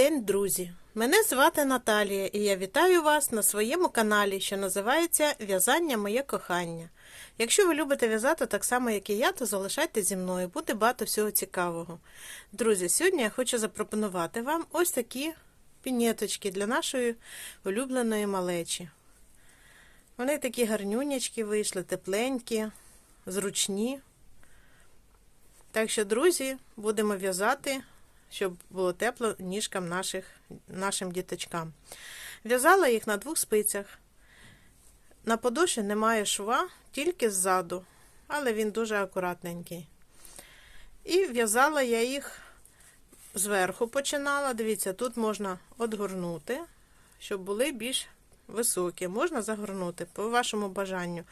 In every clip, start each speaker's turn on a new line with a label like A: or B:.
A: день, друзі! Мене звати Наталія, і я вітаю вас на своєму каналі, що називається В'язання Моє кохання. Якщо ви любите в'язати так само, як і я, то залишайтесь зі мною, буде багато всього цікавого. Друзі, сьогодні я хочу запропонувати вам ось такі пінеточки для нашої улюбленої малечі. Вони такі гарнюнячки вийшли, тепленькі, зручні. Так що, друзі, будемо в'язати, щоб було тепло ніжкам наших, нашим діточкам. В'язала їх на двох спицях. На подоші немає шва, тільки ззаду, але він дуже акуратненький. І в'язала я їх зверху починала. Дивіться, тут можна одгорнути, щоб були більш високі. Можна загорнути по вашому бажанню.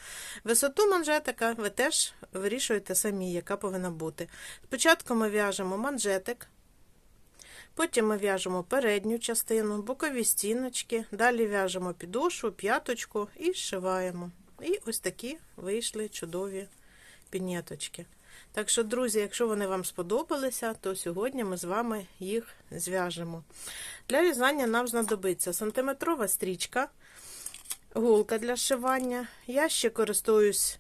A: Висоту манжетика ви теж вирішуєте самі, яка повинна бути. Спочатку ми в'яжемо манжетик, потім ми в'яжемо передню частину, бокові стіночки, далі в'яжемо підошву, п'яточку і зшиваємо. І ось такі вийшли чудові пінеточки. Так що, друзі, якщо вони вам сподобалися, то сьогодні ми з вами їх зв'яжемо. Для в'язання нам знадобиться сантиметрова стрічка, голка для зшивання. Я ще користуюсь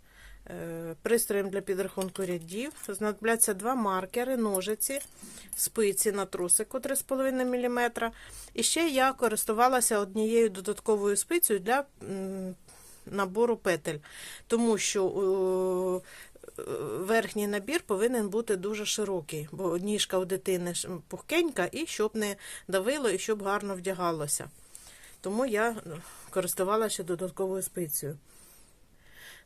A: пристроєм для підрахунку рядів. Знадобляться два маркери, ножиці, спиці на трусику 3,5 мм. І ще я користувалася однією додатковою спицею для набору петель, тому що е, верхній набір повинен бути дуже широкий, бо ніжка у дитини пухкенька, і щоб не давило, і щоб гарно вдягалося. Тому я користувалася додатковою спицею.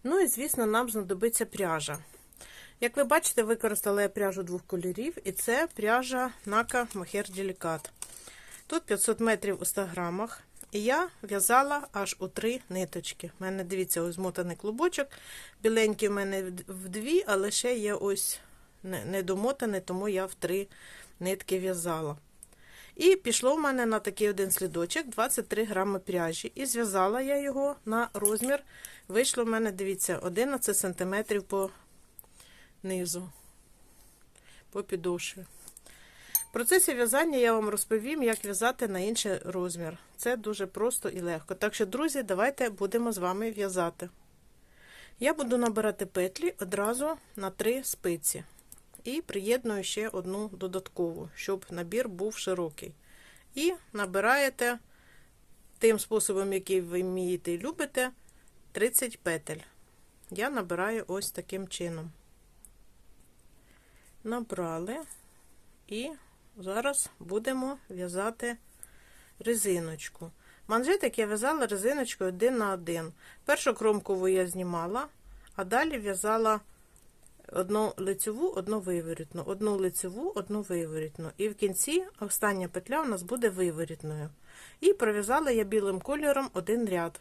A: Ну і, звісно, нам знадобиться пряжа. Як ви бачите, використала я пряжу двох кольорів, і це пряжа Нака Mohair Delicat. Тут 500 метрів у 100 грамах. І я в'язала аж у три ниточки. У мене, дивіться, ось змотаний клубочок. Біленький в мене в дві, але ще є ось недомотаний, тому я в три нитки в'язала. І пішло в мене на такий один слідочок 23 грами пряжі. І зв'язала я його на розмір. Вийшло в мене, дивіться, 11 см по низу, по підошві. В процесі в'язання я вам розповім, як в'язати на інший розмір. Це дуже просто і легко. Так що, друзі, давайте будемо з вами в'язати. Я буду набирати петлі одразу на 3 спиці. І приєдную ще одну додаткову, щоб набір був широкий. І набираєте тим способом, який ви вмієте і любите, 30 петель. Я набираю ось таким чином. Набрали і зараз будемо в'язати резиночку. Манжетик я в'язала резиночкою один на один. Першу кромкову я знімала, а далі в'язала одну лицеву, одну виворітну, одну лицеву, одну виворітну. І в кінці остання петля у нас буде виворітною. І пров'язала я білим кольором один ряд.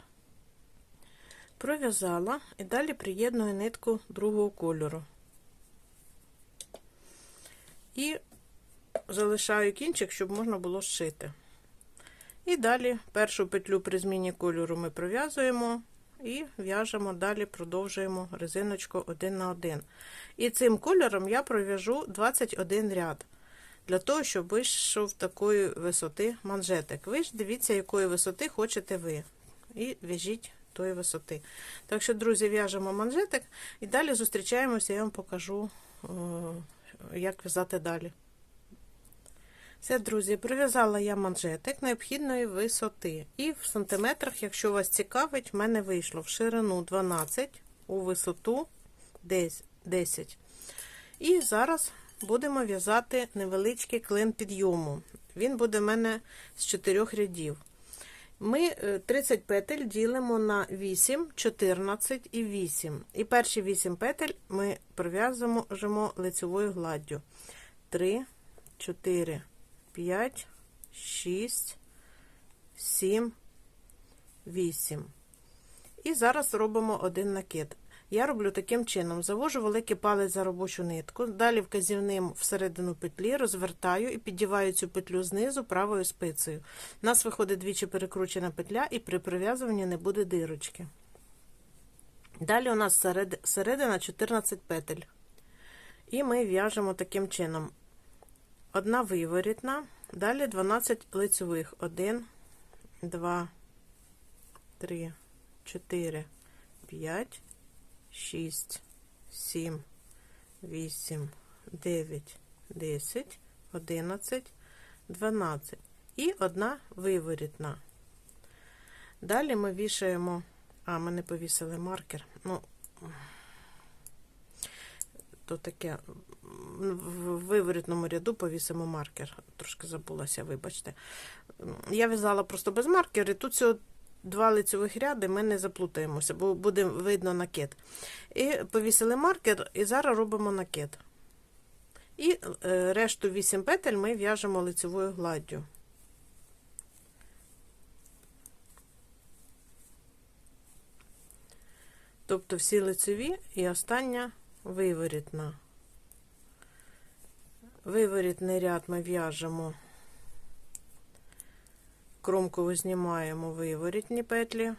A: Пров'язала і далі приєдную нитку другого кольору. І залишаю кінчик, щоб можна було зшити. І далі першу петлю при зміні кольору ми пров'язуємо і в'яжемо, далі продовжуємо резиночку один на один. І цим кольором я пров'яжу 21 ряд. Для того, щоб вийшов такої висоти манжетик. Ви ж дивіться, якої висоти хочете ви. І в'яжіть тої висоти. Так що, друзі, в'яжемо манжетик і далі зустрічаємося, я вам покажу, як в'язати далі. Все, друзі, прив'язала я манжетик необхідної висоти. І в сантиметрах, якщо вас цікавить, в мене вийшло в ширину 12, у висоту 10. І зараз будемо в'язати невеличкий клин підйому. Він буде в мене з 4 рядів. Ми 30 петель ділимо на 8, 14 і 8. І перші 8 петель ми пров'язуємо лицевою гладдю. 3, 4, 5, 6, 7, 8. І зараз робимо один накид. Я роблю таким чином: завожу великий палець за робочу нитку, далі вказівним всередину петлі розвертаю і піддіваю цю петлю знизу правою спицею. У нас виходить двічі перекручена петля, і при прив'язуванні не буде дирочки. Далі у нас середина 14 петель. І ми в'яжемо таким чином: одна виворітна, Далі 12 лицьових. 1, 2, 3, 4, 5, 6, 7, 8, 9, 10, 11, 12. І одна виворітна. Далі ми вішаємо. А, ми не повісили маркер. Ну, то таке. В виворітному ряду повісимо маркер. Трошки забулася, вибачте. Я в'язала просто без маркеру, і тут всього два лицевих ряди, ми не заплутаємося, бо буде видно накид. І повісили маркер, і зараз робимо накид. І е, решту 8 петель ми в'яжемо лицевою гладдю. Тобто всі лицеві і остання виворітна. Виворітний ряд ми в'яжемо, кромково знімаємо виворітні петлі.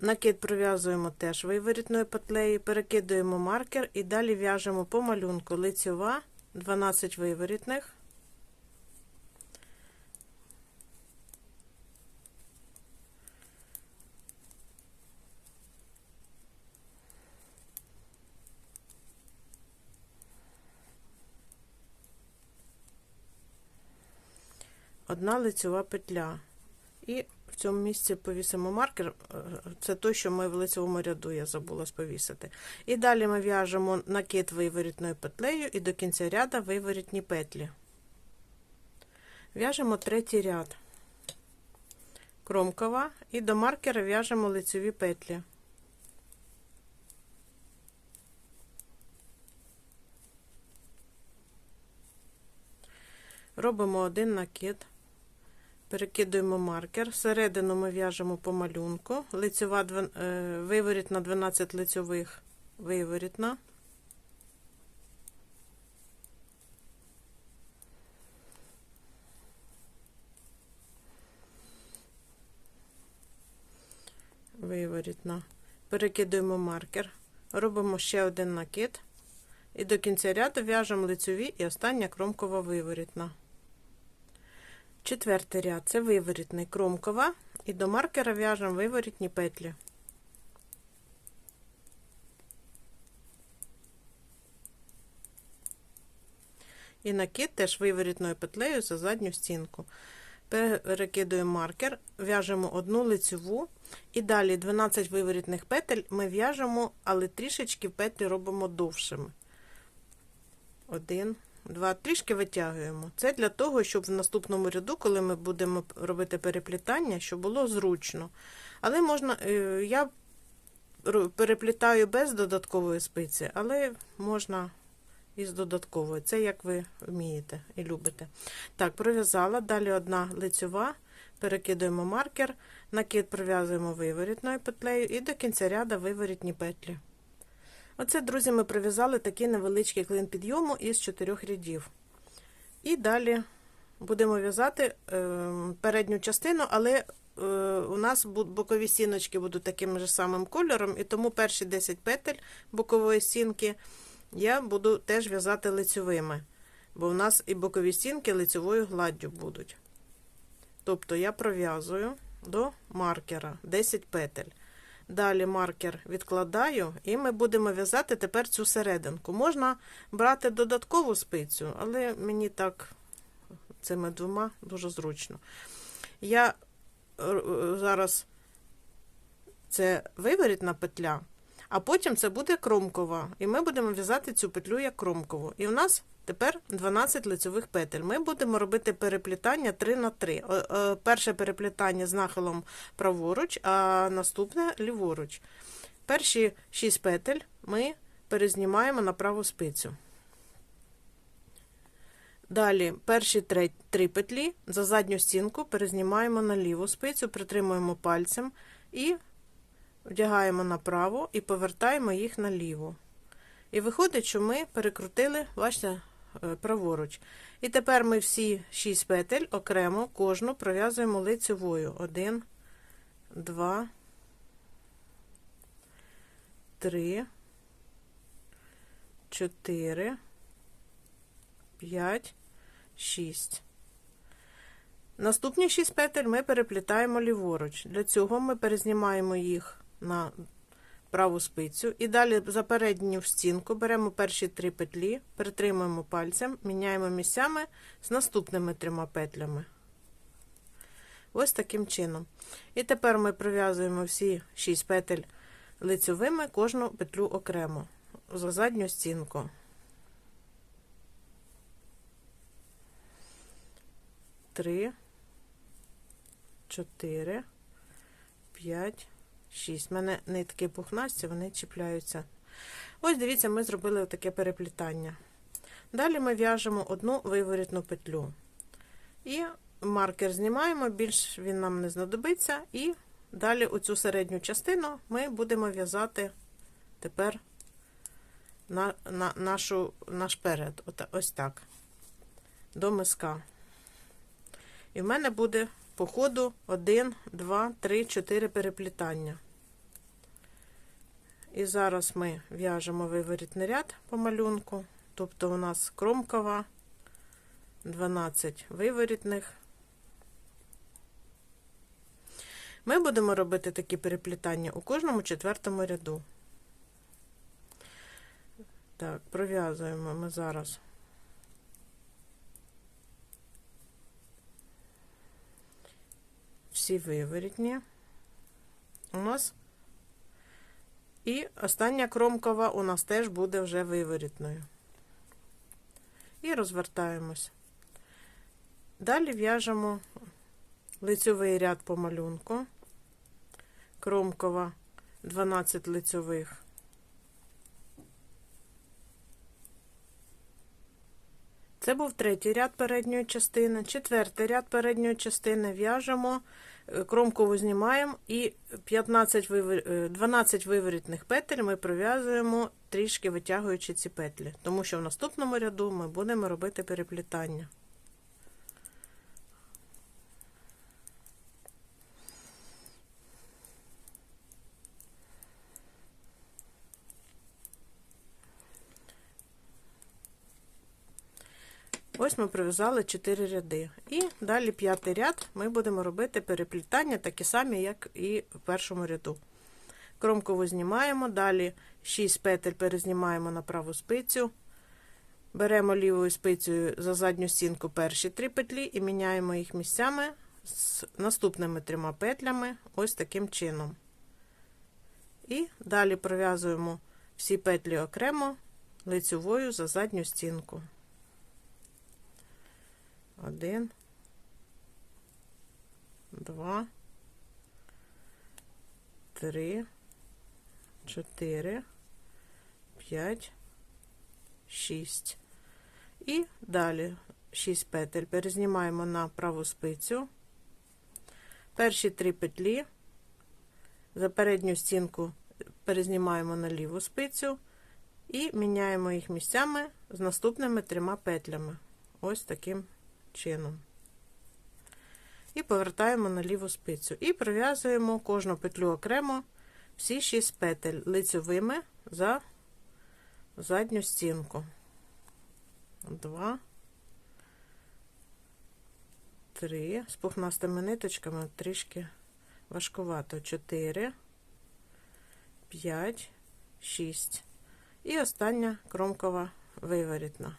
A: Накид пров'язуємо теж виворітною петлею, перекидуємо маркер і далі в'яжемо по малюнку лицьова, 12 виворітних. Одна лицьова петля. І в цьому місці повісимо маркер. е, Це той, що ми в лицевому ряду, я забула повісити. І далі ми в'яжемо накид виворітною петлею і до кінця ряда виворітні петлі. В'яжемо третій ряд. Кромкова і до маркера в'яжемо лицеві петлі. Робимо один накид. Перекидуємо маркер. Всередину ми в'яжемо по малюнку. Лицьова е, виворітна 12 лицьових виворітна. Виворітна. Перекидуємо маркер. Робимо ще один накид. І до кінця ряду в'яжемо лицьові і остання кромкова виворітна. Четвертий ряд це виворітний кромкова, і до маркера в'яжемо виворітні петлі. І накид теж виворітною петлею за задню стінку. Перекидуємо маркер, в'яжемо одну лицеву, і далі 12 виворітних петель ми в'яжемо, але трішечки петлі робимо довшими. Один, Два трішки витягуємо. Це для того, щоб в наступному ряду, коли ми будемо робити переплітання, щоб було зручно. Але можна, е, я переплітаю без додаткової спиці, але можна із додатковою. Це як ви вмієте і любите. Так, пров'язала. Далі одна лицьова, перекидуємо маркер, накид пров'язуємо виворітною петлею і до кінця ряда виворітні петлі. Оце, друзі, ми пров'язали такий невеличкий клин підйому із чотирьох рядів. І далі будемо в'язати е, передню частину, але е, у нас бокові стіночки будуть таким же самим кольором, і тому перші 10 петель бокової стінки я буду теж в'язати лицьовими, бо у нас і бокові стінки лицьовою гладдю будуть. Тобто я пров'язую до маркера 10 петель. Далі маркер відкладаю, і ми будемо в'язати тепер цю серединку. Можна брати додаткову спицю, але мені так цими двома дуже зручно. Я е, зараз це виворітна петля, а потім це буде кромкова. І ми будемо в'язати цю петлю як кромкову. І у нас тепер 12 лицевих петель. Ми будемо робити переплітання 3 на 3. Е, Перше переплітання з нахилом праворуч, а наступне ліворуч. Перші 6 петель ми перезнімаємо на праву спицю. Далі перші три, петлі за задню стінку перезнімаємо на ліву спицю, притримуємо пальцем і вдягаємо направо і повертаємо їх наліво. І виходить, що ми перекрутили, бачите, е, праворуч. І тепер ми всі 6 петель окремо кожну пров'язуємо лицевою. 1, два, три, чотири, п'ять, шість. Наступні 6 петель ми переплітаємо ліворуч. Для цього ми перезнімаємо їх на праву спицю і далі за передню стінку беремо перші три петлі, притримуємо пальцем, міняємо місцями з наступними трьома петлями. Ось таким чином. І тепер ми пров'язуємо всі 6 петель лицьовими, кожну петлю окремо за задню стінку. Три, чотири, п'ять, шість. У мене нитки пухнасті, вони чіпляються. Ось дивіться, ми зробили таке переплітання. Далі ми в'яжемо одну виворітну петлю. І маркер знімаємо, більш він нам не знадобиться. І далі оцю середню частину ми будемо в'язати тепер на, на нашу, наш перед. Ось так. До миска. І в мене буде по ходу 1, 2, 3, 4 переплітання. І зараз ми в'яжемо виворітний ряд по малюнку. Тобто у нас кромкова, 12 виворітних. Ми будемо робити такі переплітання у кожному четвертому ряду. Так, пров'язуємо ми зараз. Всі виворітні. У нас і остання кромкова у нас теж буде вже виворітною. І розвертаємось. Далі в'яжемо лицьовий ряд по малюнку, кромкова 12 лицьових. Це був третій ряд передньої частини, четвертий ряд передньої частини. В'яжемо, е, кромкову знімаємо і 15 вивер... е, 12 виворітних петель ми пров'язуємо, трішки витягуючи ці петлі, тому що в наступному ряду ми будемо робити переплітання. Ось ми пров'язали 4 ряди. І далі п'ятий ряд ми будемо робити переплітання, такі самі, як і в першому ряду. Кромкову знімаємо, далі 6 петель перезнімаємо на праву спицю. Беремо лівою спицею за задню стінку перші 3 петлі і міняємо їх місцями з наступними трьома петлями, ось таким чином. І далі пров'язуємо всі петлі окремо лицьовою за задню стінку. Один, два, три, чотири, п'ять, шість. І далі шість петель перезнімаємо на праву спицю. Перші три петлі за передню стінку перезнімаємо на ліву спицю і міняємо їх місцями з наступними трьома петлями. Ось таким чином. І повертаємо на ліву спицю. І пров'язуємо кожну петлю окремо всі 6 петель лицьовими за задню стінку. Два, три. З пухнастими ниточками трішки важкувато. Чотири, п'ять, шість. І остання кромкова виворітна.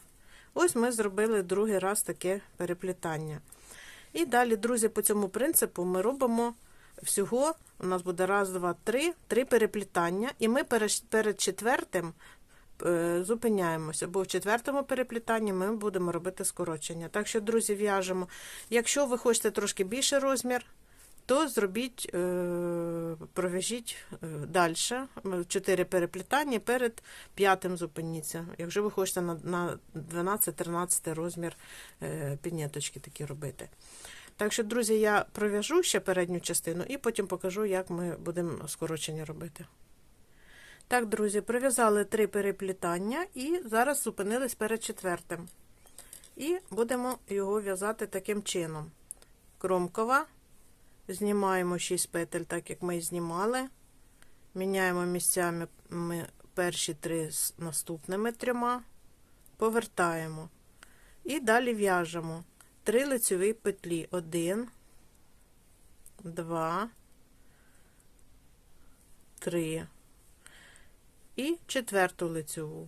A: Ось ми зробили другий раз таке переплітання. І далі, друзі, по цьому принципу ми робимо всього, у нас буде раз, два, три, три переплітання, і ми перед четвертим е, зупиняємося, бо в четвертому переплітанні ми будемо робити скорочення. Так що, друзі, в'яжемо. Якщо ви хочете трошки більший розмір, то зробіть, е, пров'яжіть далі 4 переплітання перед п'ятим зупиніться. Якщо ви хочете на 12-13 розмір е, підняточки такі робити. Так що, друзі, я пров'яжу ще передню частину і потім покажу, як ми будемо скорочення робити. Так, друзі, пров'язали три переплітання і зараз зупинились перед четвертим. І будемо його в'язати таким чином: кромкова Знімаємо 6 петель, так як ми і знімали. Міняємо місцями ми перші три з наступними трьома, повертаємо. І далі в'яжемо 3 лицеві петлі. 1, 2, 3 і четверту лицеву.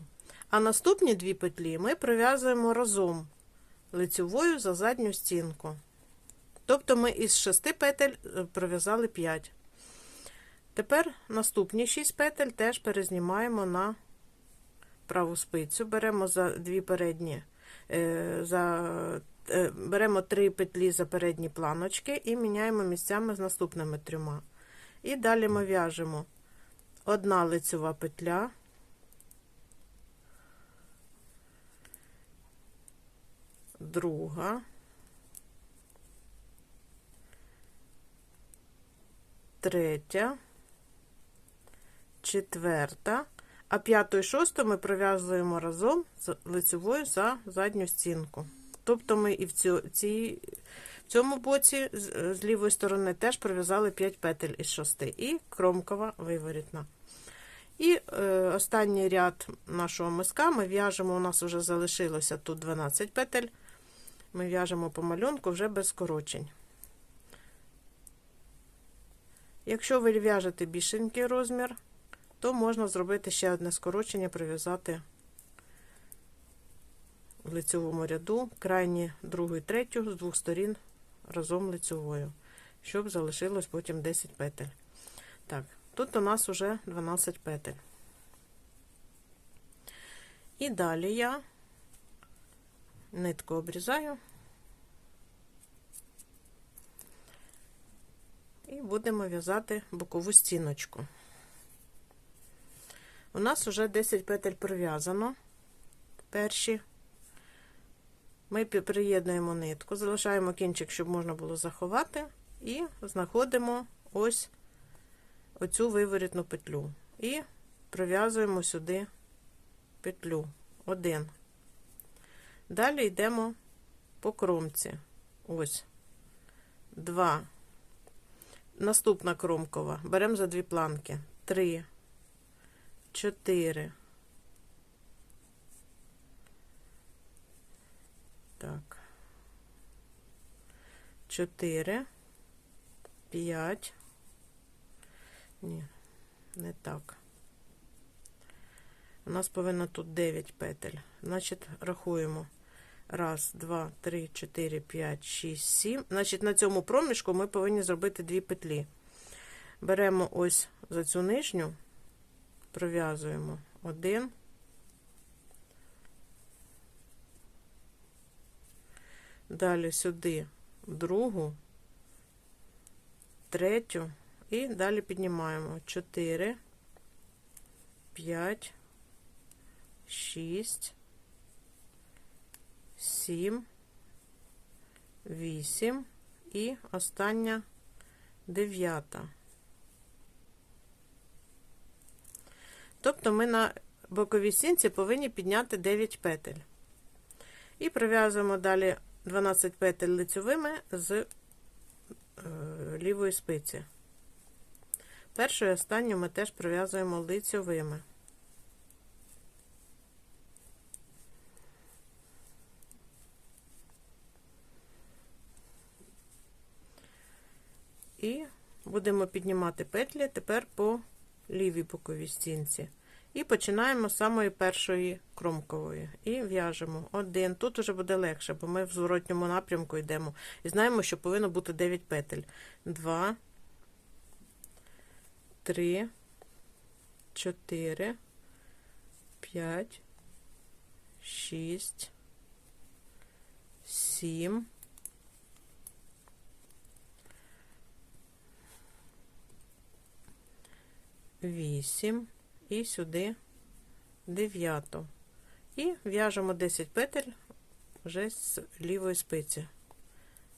A: А наступні дві петлі ми пров'язуємо разом лицевою за задню стінку. Тобто ми із 6 петель е, пров'язали 5. Тепер наступні 6 петель теж перезнімаємо на праву спицю. Беремо за дві передні, е, за, е, беремо 3 петлі за передні планочки і міняємо місцями з наступними трьома. І далі ми в'яжемо одна лицева петля. Друга. Третя, четверта, а п'яту і шосту ми пров'язуємо разом з лицевою за задню стінку. Тобто ми і в, цю, цій, в цьому боці з, з лівої сторони теж пров'язали 5 петель із 6 і кромкова виворітна. І е, останній ряд нашого миска ми в'яжемо, у нас вже залишилося тут 12 петель. Ми в'яжемо по малюнку вже без скорочень. Якщо ви в'яжете більшенький розмір, то можна зробити ще одне скорочення, прив'язати в лицевому ряду крайні другу і третю з двох сторін разом лицевою, щоб залишилось потім 10 петель. Так, тут у нас вже 12 петель. І далі я нитку обрізаю. І будемо в'язати бокову стіночку. У нас вже 10 петель пров'язано. Перші. Ми приєднуємо нитку, залишаємо кінчик, щоб можна було заховати, і знаходимо ось оцю виворітну петлю. І пров'язуємо сюди петлю. Один. Далі йдемо по кромці. Ось. Два. Наступна кромкова. Беремо за дві планки. Три, чотири. Так. Чотири. П'ять. Ні, не так. У нас повинно тут 9 петель. Значить, рахуємо. Раз, два, три, чотири, п'ять, шість, сім. Значить, на цьому проміжку ми повинні зробити дві петлі. Беремо ось за цю нижню, пров'язуємо один. Далі сюди другу, третю, і далі піднімаємо 4, 5, 6, сім, вісім і остання дев'ята. Тобто ми на боковій стінці повинні підняти 9 петель. І пров'язуємо далі 12 петель лицьовими з е, лівої спиці. Першу і останню ми теж пров'язуємо лицьовими. І будемо піднімати петлі тепер по лівій боковій стінці. І починаємо з самої першої кромкової. І в'яжемо один. Тут вже буде легше, бо ми в зворотньому напрямку йдемо. І знаємо, що повинно бути 9 петель. 2, 3, 4, 5, 6, 7, вісім і сюди дев'яту. І в'яжемо 10 петель вже з лівої спиці.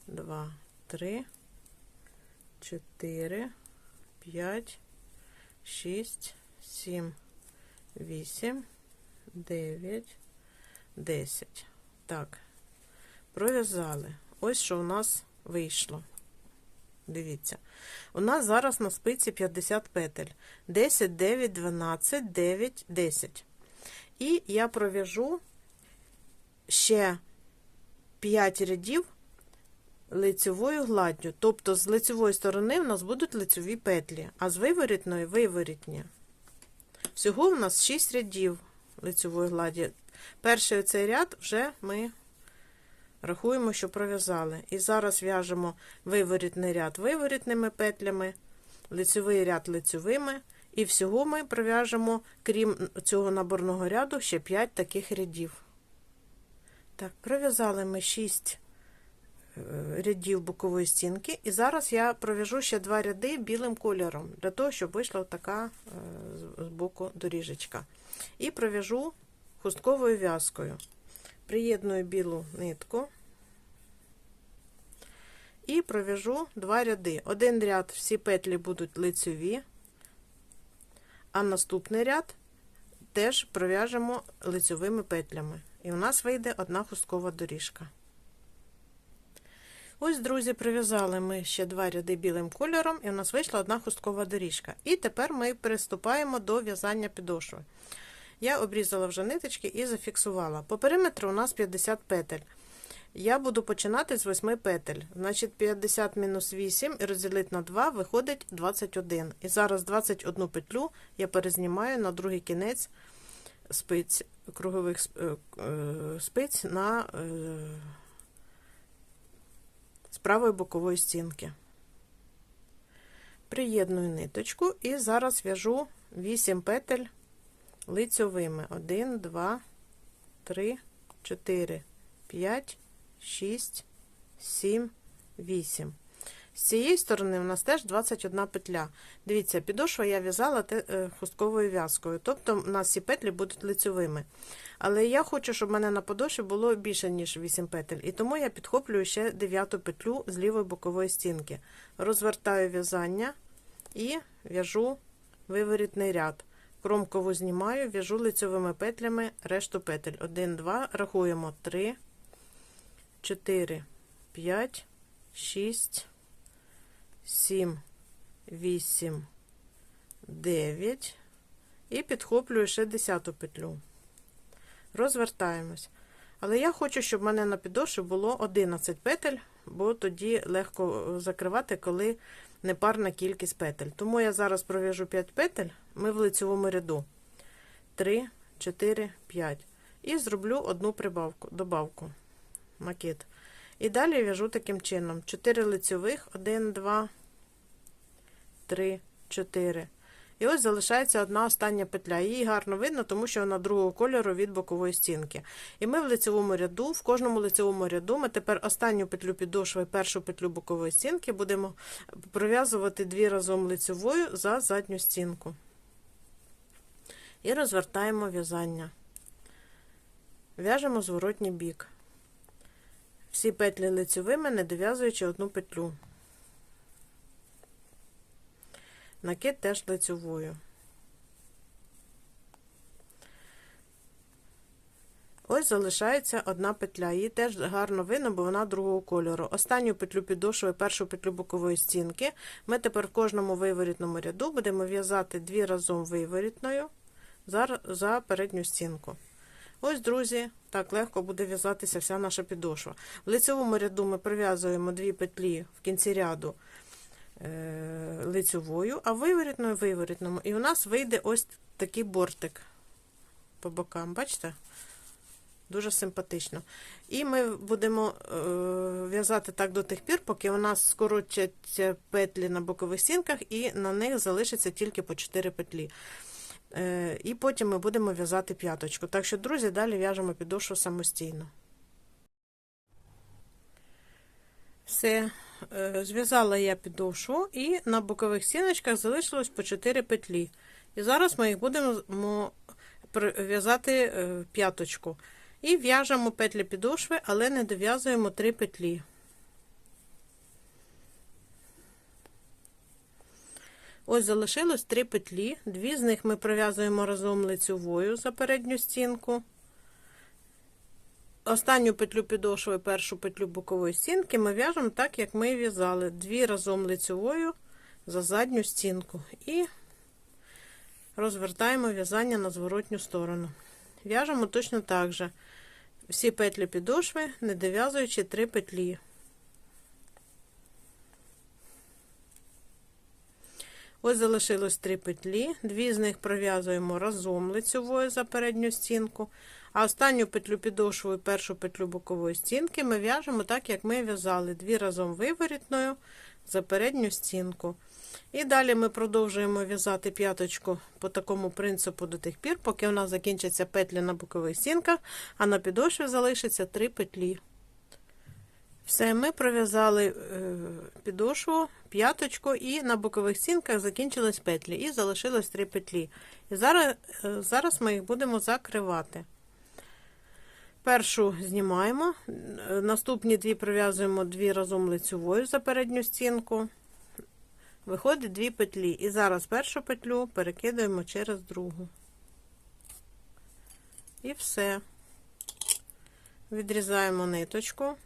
A: 2, 3, 4, 5, 6, 7, 8, 9, 10. Так, пров'язали. Ось що у нас вийшло. Дивіться. У нас зараз на спиці 50 петель. 10, 9, 12, 9, 10. І я пров'яжу ще 5 рядів лицевою гладдю. Тобто з лицевої сторони в нас будуть лицеві петлі, а з виворітної виворітні. Всього в нас 6 рядів лицевої гладді. Перший оцей ряд вже ми рахуємо, що пров'язали. І зараз в'яжемо виворітний ряд виворітними петлями, лицевий ряд лицевими. І всього ми пров'яжемо, крім цього наборного ряду, ще 5 таких рядів. Так, пров'язали ми 6 рядів бокової стінки. І зараз я пров'яжу ще два ряди білим кольором, для того, щоб вийшла така з боку доріжечка. І пров'яжу хустковою в'язкою. Приєдную білу нитку і пров'яжу два ряди. Один ряд всі петлі будуть лицеві, а наступний ряд теж пров'яжемо лицевими петлями. І у нас вийде одна хусткова доріжка. Ось, друзі, прив'язали ми ще два ряди білим кольором, і у нас вийшла одна хусткова доріжка. І тепер ми приступаємо до в'язання підошви. Я обрізала вже ниточки і зафіксувала. По периметру у нас 50 петель. Я буду починати з 8 петель. Значить, 50 мінус 8 і розділити на 2 виходить 21. І зараз 21 петлю я перезнімаю на другий кінець спиць, кругових спиць на з правої бокової стінки. Приєдную ниточку і зараз в'яжу 8 петель лицьовими. 1, 2, 3, 4, 5, 6, 7, 8. З цієї сторони у нас теж 21 петля. Дивіться, підошва я в'язала хустковою в'язкою, тобто у нас ці петлі будуть лицьовими. Але я хочу, щоб в мене на подошві було більше, ніж 8 петель. І тому я підхоплюю ще 9 петлю з лівої бокової стінки. Розвертаю в'язання і в'яжу виворітний ряд. Кромкову знімаю, в'яжу лицьовими петлями решту петель. 1, 2, рахуємо 3, 4, 5, 6, 7, 8, 9 і підхоплюю ще 10 петлю. Розвертаємось. Але я хочу, щоб в мене на підошві було 11 петель, бо тоді легко закривати, коли непарна кількість петель. Тому я зараз пров'яжу 5 петель, ми в лицевому ряду 3, 4, 5. І зроблю одну прибавку, добавку, накид. І далі в'яжу таким чином: 4 лицевих, 1, 2, 3, 4. І ось залишається одна остання петля. Її гарно видно, тому що вона другого кольору від бокової стінки. І ми в лицевому ряду, в кожному лицевому ряду ми тепер останню петлю підошви і першу петлю бокової стінки будемо пров'язувати дві разом лицевою за задню стінку. І розвертаємо в'язання. В'яжемо зворотній бік. Всі петлі лицевими, не дов'язуючи одну петлю. накид теж лицьовою. Ось залишається одна петля. Її теж гарно видно, бо вона другого кольору. Останню петлю підошви, першу петлю бокової стінки. Ми тепер в кожному виворітному ряду будемо в'язати дві разом виворітною за, за передню стінку. Ось, друзі, так легко буде в'язатися вся наша підошва. В лицевому ряду ми прив'язуємо дві петлі в кінці ряду Е, лицьовою, а виворітною виворітному. І у нас вийде ось такий бортик по бокам, бачите? Дуже симпатично. І ми будемо е, в'язати так до тих пір, поки у нас скоротяться петлі на бокових стінках, і на них залишиться тільки по 4 петлі. Е, і потім ми будемо в'язати п'яточку. Так що, друзі, далі в'яжемо підошву самостійно. Все. Е, зв'язала я підошву і на бокових стіночках залишилось по 4 петлі. І зараз ми їх будемо в'язати е, п'яточку. І в'яжемо петлі підошви, але не дов'язуємо 3 петлі. Ось залишилось 3 петлі, дві з них ми пров'язуємо разом лицевою за передню стінку. Останню петлю підошви, першу петлю бокової стінки ми в'яжемо так, як ми в'язали. Дві разом лицьовою за задню стінку. І розвертаємо в'язання на зворотню сторону. В'яжемо точно так же. Всі петлі підошви, не дов'язуючи три петлі. Ось залишилось три петлі, дві з них пров'язуємо разом лицьовою за передню стінку, а останню петлю підошвою, першу петлю бокової стінки ми в'яжемо так, як ми в'язали, дві разом виворітною за передню стінку. І далі ми продовжуємо в'язати п'яточку по такому принципу до тих пір, поки у нас закінчаться петлі на бокових стінках, а на підошві залишиться три петлі. Все, ми пров'язали е, підошву, п'яточку, і на бокових стінках закінчились петлі, і залишилось три петлі. І зараз, е, зараз ми їх будемо закривати. Першу знімаємо, е, наступні дві пров'язуємо дві разом лицьовою за передню стінку. Виходить дві петлі. І зараз першу петлю перекидаємо через другу. І все. Відрізаємо ниточку.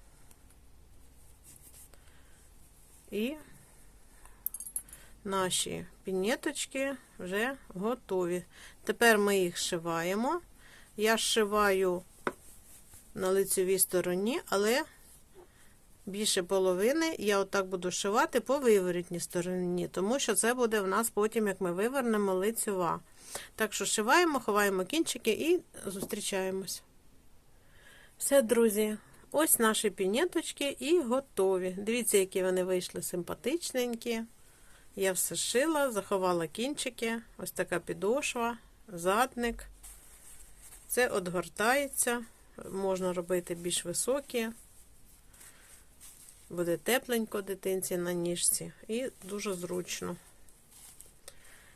A: І наші пінеточки вже готові. Тепер ми їх шиваємо. Я зшиваю на лицевій стороні, але більше половини я отак буду шивати по виворітній стороні, тому що це буде в нас потім, як ми вивернемо лицева. Так що шиваємо, ховаємо кінчики і зустрічаємось. Все, друзі. Ось наші пінеточки і готові. Дивіться, які вони вийшли симпатичненькі. Я все шила, заховала кінчики. Ось така підошва, задник. Це отгортається, можна робити більш високі. Буде тепленько дитинці на ніжці і дуже зручно.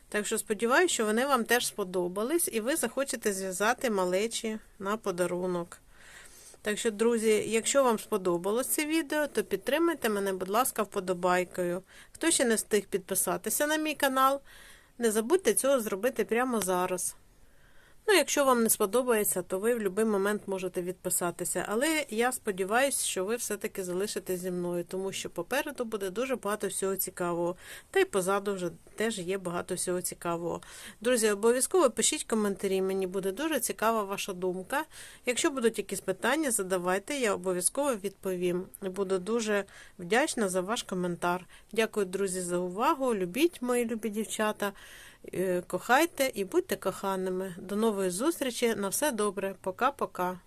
A: Так що сподіваюся, що вони вам теж сподобались, і ви захочете зв'язати малечі на подарунок. Так що, друзі, якщо вам сподобалось це відео, то підтримайте мене, будь ласка, вподобайкою. Хто ще не встиг підписатися на мій канал, не забудьте цього зробити прямо зараз. Ну, якщо вам не сподобається, то ви в будь-який момент можете відписатися. Але я сподіваюся, що ви все-таки залишите зі мною, тому що попереду буде дуже багато всього цікавого. Та й позаду вже теж є багато всього цікавого. Друзі, обов'язково пишіть коментарі, мені буде дуже цікава ваша думка. Якщо будуть якісь питання, задавайте, я обов'язково відповім. Буду дуже вдячна за ваш коментар. Дякую, друзі, за увагу. Любіть, мої любі дівчата. Е, Кохайте і будьте коханими. До нової зустрічі. На все добре. Пока-пока.